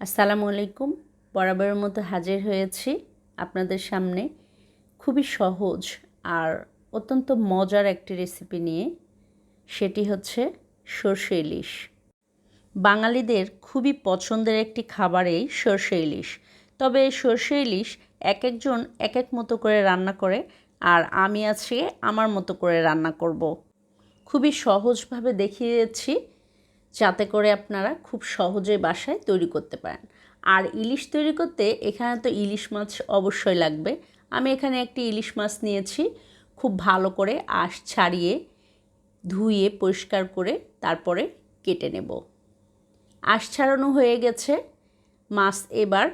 আসসালামু আলাইকুম। বরাবরের মতো হাজির হয়েছি আপনাদের সামনে। খুবই সহজ আর অত্যন্ত মজার একটি রেসিপি নিয়ে। সেটি হচ্ছে সর্ষে ইলিশ। বাঙালিদের খুবই পছন্দের একটি খাবার এই সর্ষে ইলিশ। তবে সর্ষে ইলিশ এক একজন এক এক মতো করে রান্না করে আর আমি আজকে আমার মতো করে রান্না করব। খুবই সহজভাবে দেখিয়েছি যাতে করে আপনারা খুব সহজে বাসায় তৈরি করতে পারেন। আর ইলিশ তৈরি করতে এখানে তো ইলিশ মাছ অবশ্যই লাগবে। আমি এখানে একটি ইলিশ মাছ নিয়েছি, খুব ভালো করে আঁশ ছাড়িয়ে, ধুয়ে, পরিষ্কার করে তারপরে কেটে নেব। আঁশ ছাড়ানো হয়ে গেছে, মাছ এবার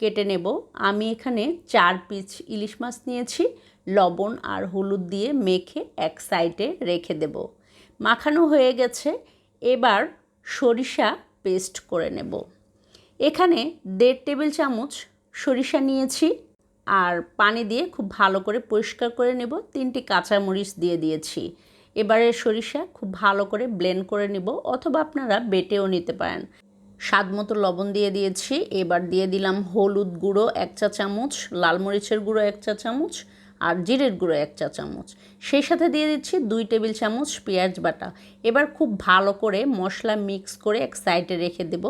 কেটে নেব। আমি এখানে চার পিস ইলিশ মাছ নিয়েছি, লবণ আর হলুদ দিয়ে মেখে এক সাইডে রেখে দেব। মাখানো হয়ে গেছে, এবার সরিষা পেস্ট করে নেব। এখানে দেড় টেবিল চামচ সরিষা নিয়েছি আর পানি দিয়ে খুব ভালো করে পরিষ্কার করে নেব। তিনটি কাঁচামরিচ দিয়ে দিয়েছি। এবারে সরিষা খুব ভালো করে ব্লেন্ড করে নেব অথবা আপনারা বেটেও নিতে পারেন। স্বাদ মতো লবণ দিয়ে দিয়েছি। এবার দিয়ে দিলাম হলুদ গুঁড়ো এক চা চামচ, লাল মরিচের গুঁড়ো এক চা চামচ আর জিরের গুঁড়ো এক চা চামচ। সেই সাথে দিয়ে দিচ্ছি দুই টেবিল চামচ পেঁয়াজ বাটা। এবার খুব ভালো করে মশলা মিক্স করে এক সাইডে রেখে দেব।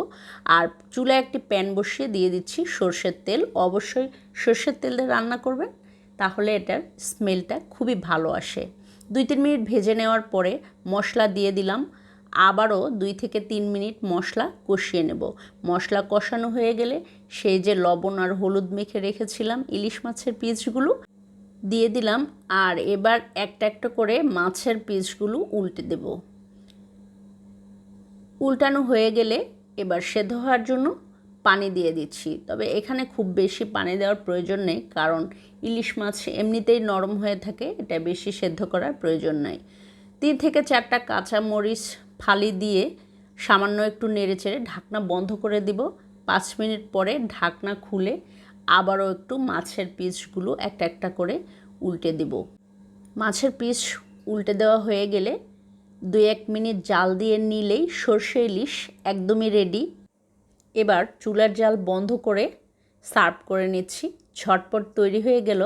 আর চুলায় একটি প্যান বসিয়ে দিয়ে দিচ্ছি সর্ষের তেল। অবশ্যই সর্ষের তেল দিয়ে রান্না করবেন, তাহলে এটার স্মেলটা খুবই ভালো আসে। দুই তিন মিনিট ভেজে নেওয়ার পরে মশলা দিয়ে দিলাম। আবারও দুই থেকে তিন মিনিট মশলা কষিয়ে নেব। মশলা কষানো হয়ে গেলে সেই যে লবণ আর হলুদ মেখে রেখেছিলাম ইলিশ মাছের পিসগুলো দিয়ে দিলাম আর এবার একটা একটা করে মাছের পিসগুলো উল্টে দেব। উল্টানো হয়ে গেলে এবার সেদ্ধ হওয়ার জন্য পানি দিয়ে দিচ্ছি। তবে এখানে খুব বেশি পানি দেওয়ার প্রয়োজন নেই কারণ ইলিশ মাছ এমনিতেই নরম হয়ে থাকে, এটা বেশি সেদ্ধ করার প্রয়োজন নাই। তিন থেকে চারটা কাঁচা মরিচ ফালি দিয়ে সামান্য একটু নেড়ে ঢাকনা বন্ধ করে দিব। পাঁচ মিনিট পরে ঢাকনা খুলে আবারও একটু মাছের পিসগুলো একটা একটা করে উল্টে দেব। মাছের পিস উল্টে দেওয়া হয়ে গেলে দুই এক মিনিট জাল দিয়ে নিলেই সর্ষে ইলিশ একদমই রেডি এবার চুলার জাল বন্ধ করে সার্ভ করে নিচ্ছি। ঝটপট তৈরি হয়ে গেল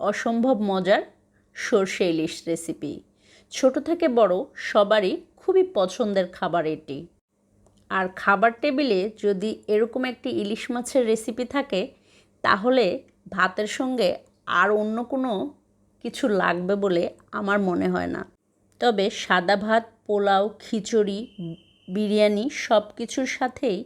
অসম্ভব মজার সর্ষে ইলিশ রেসিপি ছোট থেকে বড় সবারই খুবই পছন্দের খাবার এটি। আর খাবার টেবিলে যদি এরকম একটি ইলিশ মাছের রেসিপি থাকে তাহলে ভাতের সঙ্গে আর অন্য কোনো কিছু লাগবে বলে আমার মনে হয় না। তবে সাদা ভাত, পোলাও, খিচুড়ি, বিরিয়ানি সব কিছুর সাথেই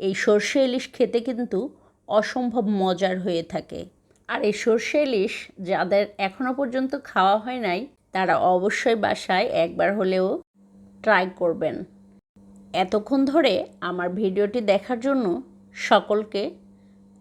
এই সর্ষে ইলিশ খেতে কিন্তু অসম্ভব মজার হয়ে থাকে। আর এই সর্ষে ইলিশ যাদের এখনও পর্যন্ত খাওয়া হয় নাই, তারা অবশ্যই বাসায় একবার হলেও ট্রাই করবেন। এতক্ষণ ধরে আমার ভিডিওটি দেখার জন্য সকলকে